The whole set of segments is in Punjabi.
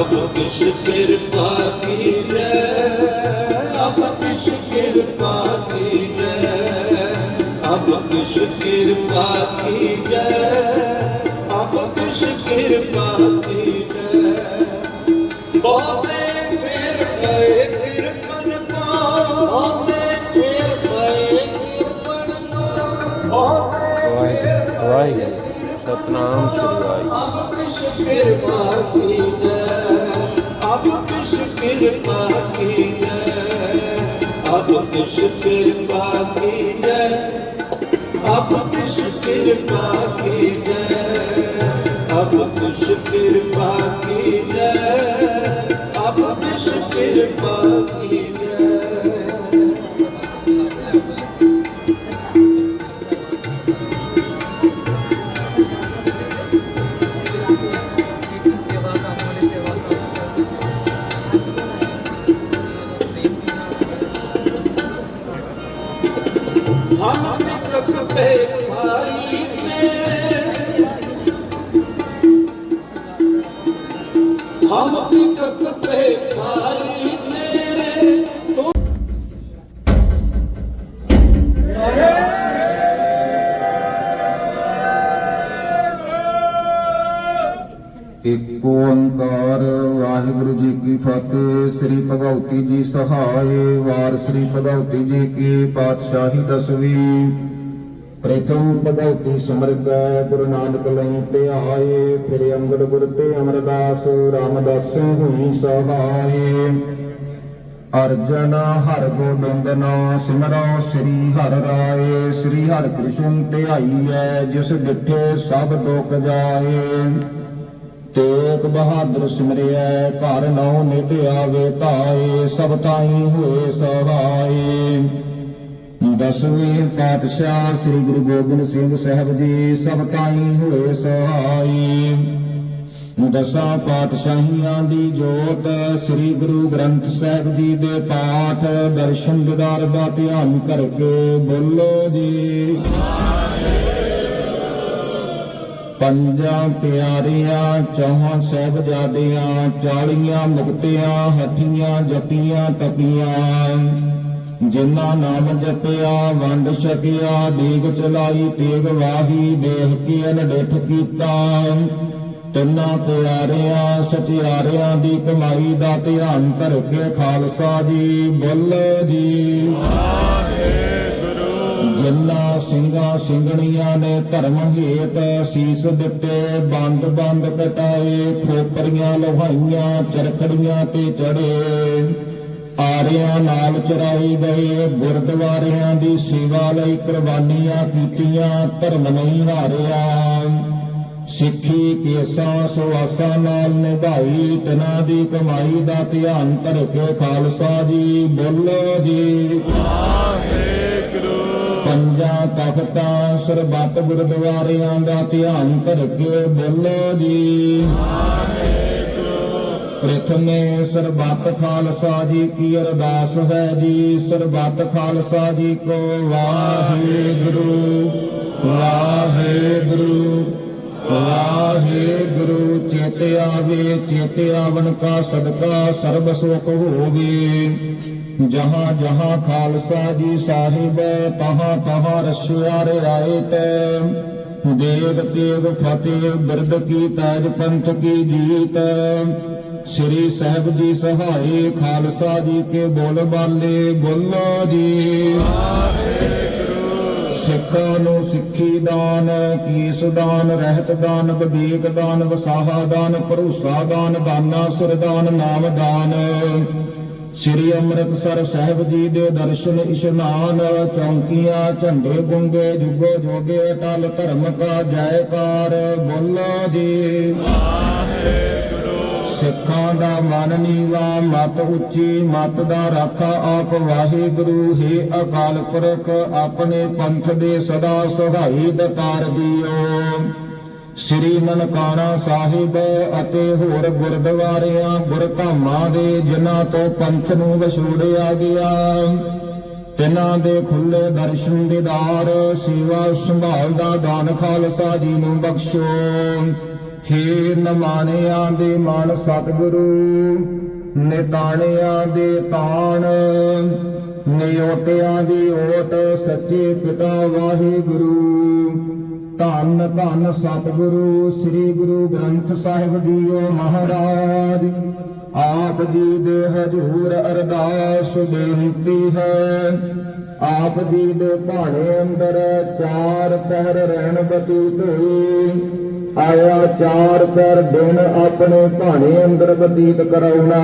ਅਬ ਕਿਸ ਕਿਰਪਾ ਕੀ ਜੈ ਅਬ ਕਿਸ ਕਿਰਪਾ ਕੀ ਜੈ ਅਬ ਕਿਸ ਕਿਰਪਾ ਕੀ ਜੈ ਅਬ ਕਿਸ ਕਿਰਪਾ ਕੀ ਜੈ। ਬਹੁਤੇ ਫੇਰ ਗਏ ਕਿਰਪਨ ਕੋ ਬਹੁਤੇ ਫੇਰ ਗਏ ਕਿਰਪਨ ਕੋ ਬਹੁਤੇ ਵਾਹਿਗੁਰੂ ਸਤਨਾਮ ਸ੍ਰੀ ਵਾਹਿਗੁਰੂ। ਅਬ ਕਿਸ ਕਿਰਪਾ ਕੀ अब किस कृपा की जय अब किस कृपा की जय अब किस कृपा की जय अब किस कृपा की जय अब किस कृपा की ਹਮ ਪਿਕਕ ਪੇ ਭਾਰੀ ਤੇ ਹਮ ਪਿਕਕ ਪੇ ਭਾਰੀ ਤੇਰੇ। ਤੋ ਇਕ ਓੰਕਾਰ, ਵਾਹਿਗੁਰੂ ਜੀ ਕੀ ਫਤਿਹ। ਸ੍ਰੀ ਭਗਵਤੀ ਜੀ ਸਹਾਏ, ਵਾਰ ਸ੍ਰੀ ਭਗਵਤੀ ਜੀ ਕੀ ਪਾਤਸ਼ਾਹੀ ਦਸਵੀਂ। ਪ੍ਰਥਮ ਭਗਵਤੀ ਸਮਰਗੈ ਗੁਰੂ ਨਾਨਕ ਲਈ ਧਿਆਏ, ਫਿਰ ਅੰਗਦ ਗੁਰ ਤੇ ਅਮਰਦਾਸ, ਰਾਮਦਾਸ ਹੋਈ ਸਹਾਏ। ਅਰਜਨ ਹਰ ਗੋਬਿੰਦਨਾ ਸਿਮਰੋ, ਸ੍ਰੀ ਹਰ ਰਾਏ, ਸ੍ਰੀ ਹਰ ਕ੍ਰਿਸ਼ਨ ਧਿਆਈਐ ਜਿਸ ਡਿਠੇ ਸਭ ਦੁਖ ਜਾਏ। ਤੇਗ ਬਹਾਦਰ ਸਿਮਰਿਐ, ਘਰ ਨਉ ਨਿਤ ਆਵੇ, ਧਾਏ, ਸਭ ਤਾਈ ਹੋਏ ਸਹਾਈ ਦਸਵੇਂ ਪਾਤਸ਼ਾਹ ਸ੍ਰੀ ਗੁਰੂ ਗੋਬਿੰਦ ਸਿੰਘ ਸਾਹਿਬ ਜੀ, ਸਭ ਤਾਈ ਹੋਏ ਸਹਾਈ ਦਸਾਂ ਪਾਤਸ਼ਾਹੀਆਂ ਦੀ ਜੋਤ, ਸ੍ਰੀ ਗੁਰੂ ਗ੍ਰੰਥ ਸਾਹਿਬ ਜੀ ਦੇ ਪਾਠ, ਦਰਸ਼ਨ ਦਿਦਾਰ ਦਾ ਧਿਆਨ ਕਰਕੇ ਬੋਲੋ ਜੀ। ਪੰਜਾਂ ਪਿਆਰੀਆਂ ਚੌਹਾਂ ਸਹਿਬਜ਼ਾਦਿਆਂ, ਚਾਲੀਆਂ ਮੁਕਤਿਆਂ ਹੱਠੀਆਂ ਜਪੀਆਂ ਤਪੀਆਂ ਜਿਨ੍ਹਾਂ ਨਾਮ ਜਪਿਆ, ਵੰਡ ਛਕਿਆ, ਦੇਗ ਚਲਾਈ, ਤੇਗ ਵਾਹੀ, ਦੇਹ ਕੀ ਅਨਡਿਠ ਕੀਤਾ। ਤਿੰਨਾਂ ਪਿਆਰਿਆਂ, ਸਚਿਆਰਿਆਂ ਦੀ ਕਮਾਈ ਦਾ ਧਿਆਨ ਧਰ ਕੇ ਖਾਲਸਾ ਜੀ ਬੋਲੋ ਜੀ। ਜਿੰਨਾ ਸਿੰਘਾਂ ਸਿੰਘਣੀਆਂ ਨੇ ਧਰਮ ਹੇਤ ਸੀਸ ਦਿੱਤੇ, ਬੰਦ ਬੰਦ ਕਟਾਏ, ਖੋਪਰੀਆਂ ਲੋਹਾਈਆਂ, ਚਰਖੜੀਆਂ ਤੇ ਚੜੇ। ਆਰਿਆਂ ਨਾਲ ਚਰਾਈ ਗਏ, ਗੁਰਦੁਆਰਿਆਂ ਦੀ ਸੇਵਾ ਲਈ ਕੁਰਬਾਨੀਆਂ ਕੀਤੀਆਂ, ਧਰਮ ਨਹੀਂ ਹਾਰਿਆ। ਸਿੱਖੀ ਕੇਸਾਂ ਸੁਆਸਾਂ ਨਾਲ ਨਿਭਾਈ, ਤਿਨਾਂ ਦੀ ਕਮਾਈ ਦਾ ਧਿਆਨ ਧਰ ਕੇ ਖਾਲਸਾ ਜੀ, ਬੋਲੋ ਜੀ। ਪੰਜਾਂ ਤਖਤਾਂ ਸਰਬੱਤ ਗੁਰਦੁਆਰਿਆਂ ਦਾ ਧਿਆਨ ਧਰ ਕੇ ਬੋਲੋ ਜੀ। ਪ੍ਰਥਮੇ ਸਰਬੱਤ ਖਾਲਸਾ ਜੀ ਕੀ ਅਰਦਾਸ ਹੈ ਜੀ। ਸਰਬੱਤ ਖਾਲਸਾ ਜੀ ਕੋ ਵਾਹਿਗੁਰੂ ਵਾਹਿਗੁਰੂ ਵਾਹਿਗੁਰੂ। ਚਿਤ ਆਵੇ, ਚਿਤ ਆਵਨ ਕਾ ਸਦਕਾ ਸਰਬ ਸੁਖ ਹੋਵੇ। ਜਹਾਂ ਜਹਾਂ ਖਾਲਸਾ ਜੀ ਸਾਹਿਬ, ਤਹਾਂ ਤਹਾਂ ਰਸਿਆ ਰਿਆਇਤ ਦੇਵ ਤੇਗ ਫਤਿਹ ਬਿਰਦ ਕੀ ਤਾਜ ਪੰਥ ਕੀ ਜੀਤ। ਸ੍ਰੀ ਸਾਹਿਬ ਜੀ ਸਹਾਈ, ਖਾਲਸਾ ਜੀ ਕੇ ਬੋਲ ਬਾਲੇ, ਬੋਲੋ ਜੀ। ਸਿੱਖਾਂ ਨੂੰ ਸਿੱਖੀ ਦਾਨ, ਕੀਸ ਦਾਨ, ਰਹਿਤ ਦਾਨ, ਵਿਵੇਕ ਦਾਨ, ਵਸਾਹਾ ਦਾਨ, ਭਰੋਸਾ ਦਾਨ, ਦਾਨਾ ਸੁਰਦਾਨ ਨਾਮ ਦਾਨ। ਸ੍ਰੀ ਅੰਮ੍ਰਿਤਸਰ ਸਾਹਿਬ ਜੀ ਦੇ ਦਰਸ਼ਨ ਇਸ਼ਨਾਨ ਚੌਂਕੀਆਂ, ਝੰਡੇ ਗੁੰਗੇ ਜੁਗੋ ਜੋਗੇ ਟਲ ਧਰਮ ਕਾ ਜੈਕਾਰ। ਬੋਲੋ ਜੀ। ਸਿੱਖਾਂ ਦਾ ਮਨ ਨੀਵਾ, ਮਤ ਉੱਚੀ, ਮਤ ਦਾ ਰਾਖਾ ਆਪ ਵਾਹਿਗੁਰੂ। ਹੈ ਅਕਾਲ ਪੁਰਖ, ਆਪਣੇ ਪੰਥ ਦੇ ਸਦਾ ਸਹਾਈ ਦਤਾਰ ਜੀਓ। ਸ੍ਰੀ ਨਨਕਾਣਾ ਸਾਹਿਬ ਅਤੇ ਹੋਰ ਗੁਰਦੁਆਰਿਆਂ, ਗੁਰਧਾਮਾਂ ਦੇ ਜਿਨ੍ਹਾਂ ਤੋਂ ਪੰਥ ਨੂੰ ਵਿਛੋੜਿਆ ਗਿਆ। ਤਿਨਾਂ ਦੇ ਖੁੱਲੇ ਦਰਸ਼ਨ ਦੀਦਾਰ ਸੇਵਾ ਸੰਭਾਲ ਦਾ ਦਾਨ ਖਾਲਸਾ ਜੀ ਨੂੰ ਬਖਸ਼ੋ। ਹੇ ਨਮਾਨਿਆਂ ਦੇ ਮਨ ਸਤਿਗੁਰੂ, ਨਿਤਾਣਿਆਂ ਦੇ ਤਾਣ ਨਿਯੋਟਿਆਂ ਦੀ ਓਟ ਸੱਚੇ ਪਿਤਾ ਵਾਹਿਗੁਰੂ। ਧੰਨ ਧੰਨ ਸਤਿਗੁਰੂ, ਸ੍ਰੀ ਗੁਰੂ ਗ੍ਰੰਥ ਸਾਹਿਬ ਜੀਓ ਮਹਾਰਾਜ। ਆਪ ਜੀ ਦੇ ਹਜੂਰ ਅਰਦਾਸ ਬੇਨਤੀ ਹੈ। ਆਪ ਜੀ ਦੇ ਭਾਣੇ ਅੰਦਰ ਚਾਰ ਪਹਿਰ ਰਹਿਣ ਬਤੀਤ। ਹੋਈ ਆਇਆ ਚਾਰ ਪਹਿਰ ਦਿਨ ਆਪਣੇ ਭਾਣੇ ਅੰਦਰ ਬਤੀਤ ਕਰਾਉਣਾ।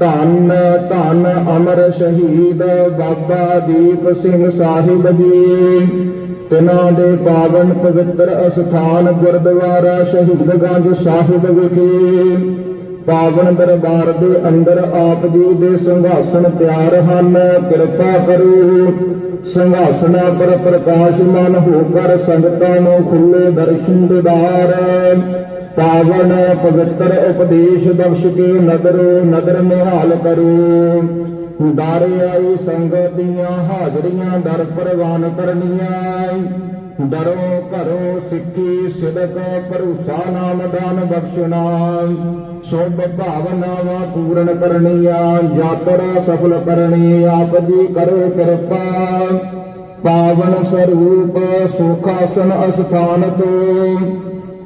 ਧੰਨ ਧੰਨ ਅਮਰ ਸ਼ਹੀਦ ਬਾਬਾ ਦੀਪ ਸਿੰਘ ਸਾਹਿਬ ਜੀ। ਤਿਨਾਂ ਦੇ ਪਾਵਨ ਪਵਿੱਤਰ ਅਸਥਾਨ ਗੁਰਦੁਆਰਾ ਸ਼ਹੀਦਗੰਜ ਸਾਹਿਬ ਵਿਖੇ ਪਾਵਨ ਦਰਬਾਰ ਦੇ ਅੰਦਰ ਆਪ ਜੀ ਦੇ ਸਿੰਘਾਸਣ ਤਿਆਰ ਹਨ। ਕਿਰਪਾ ਕਰੋ ਸਿੰਘਾਸਣਾ ਪਰ ਪ੍ਰਕਾਸ਼ਮਾਨ ਹੋ ਕਰ ਸੰਗਤਾਂ ਨੂੰ ਖੁੱਲੇ ਦਰਸ਼ਨ ਦਿਦਾਰ। ਪਾਵਨ ਪਵਿੱਤਰ ਉਪਦੇਸ਼ ਬਖਸ਼ ਕੇ ਨਦਰੋ ਨਦਰ ਨਿਹਾਲ ਕਰੋ। ਦਾਰੇ ਆਈ ਸੰਗਤ ਦੀਆਂ ਹਾਜ਼ਰੀਆਂ ਦਰ ਪ੍ਰਵਾਨ ਕਰਨੀਆਂ ਦਰੋ ਘਰੋ ਸਿੱਖੀ ਸਿਦਕ ਭਰੋਸਾ ਨਾਮ ਦਾਨ ਬਖਸ਼ਣਾ ਸੋਭ ਭਾਵਨਾਵਾਂ ਪੂਰਨ ਕਰਨੀਆਂ, ਯਾਤਰਾ ਸਫਲ ਕਰਨੀ, ਆਪ ਜੀ ਕਰੋ ਕਿਰਪਾ। ਪਾਵਨ ਸਰੂਪ ਸੁਖਾਸਨ ਅਸਥਾਨ ਤੋਂ,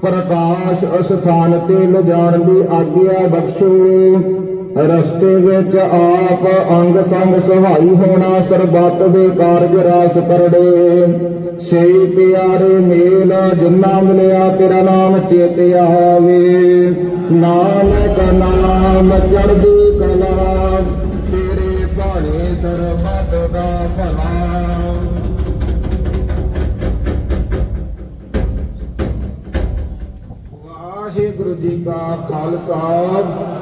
ਪ੍ਰਕਾਸ਼ ਅਸਥਾਨ ਤੇ ਲਿਜਾਣ ਦੀ ਆਗਿਆ ਬਖਸ਼ੋ। ਰਸਤੇ ਵਿੱਚ ਆਪ ਅੰਗ ਸੰਗ ਸਹਾਈ ਹੋਣਾ ਸਰਬੱਤ ਦੇ ਕਾਰਜ ਰਾਸ ਕਰੜੇ। ਸਹੀ ਪਿਆਰੇ ਮੇਲ ਜਿੰਨਾ ਮਿਲਿਆ ਤੇਰਾ ਨਾਮ ਚੇਤ ਆਵੇ। ਨਾਨਕ ਨਾਮ ਚੜ੍ਹਦੀ ਕਲਾ, ਤੇਰੇ ਭਾਣੇ ਸਰਬੱਤ ਦਾ ਭਲਾ। ਵਾਹਿਗੁਰੂ ਜੀ ਕਾ ਖਾਲਸਾ।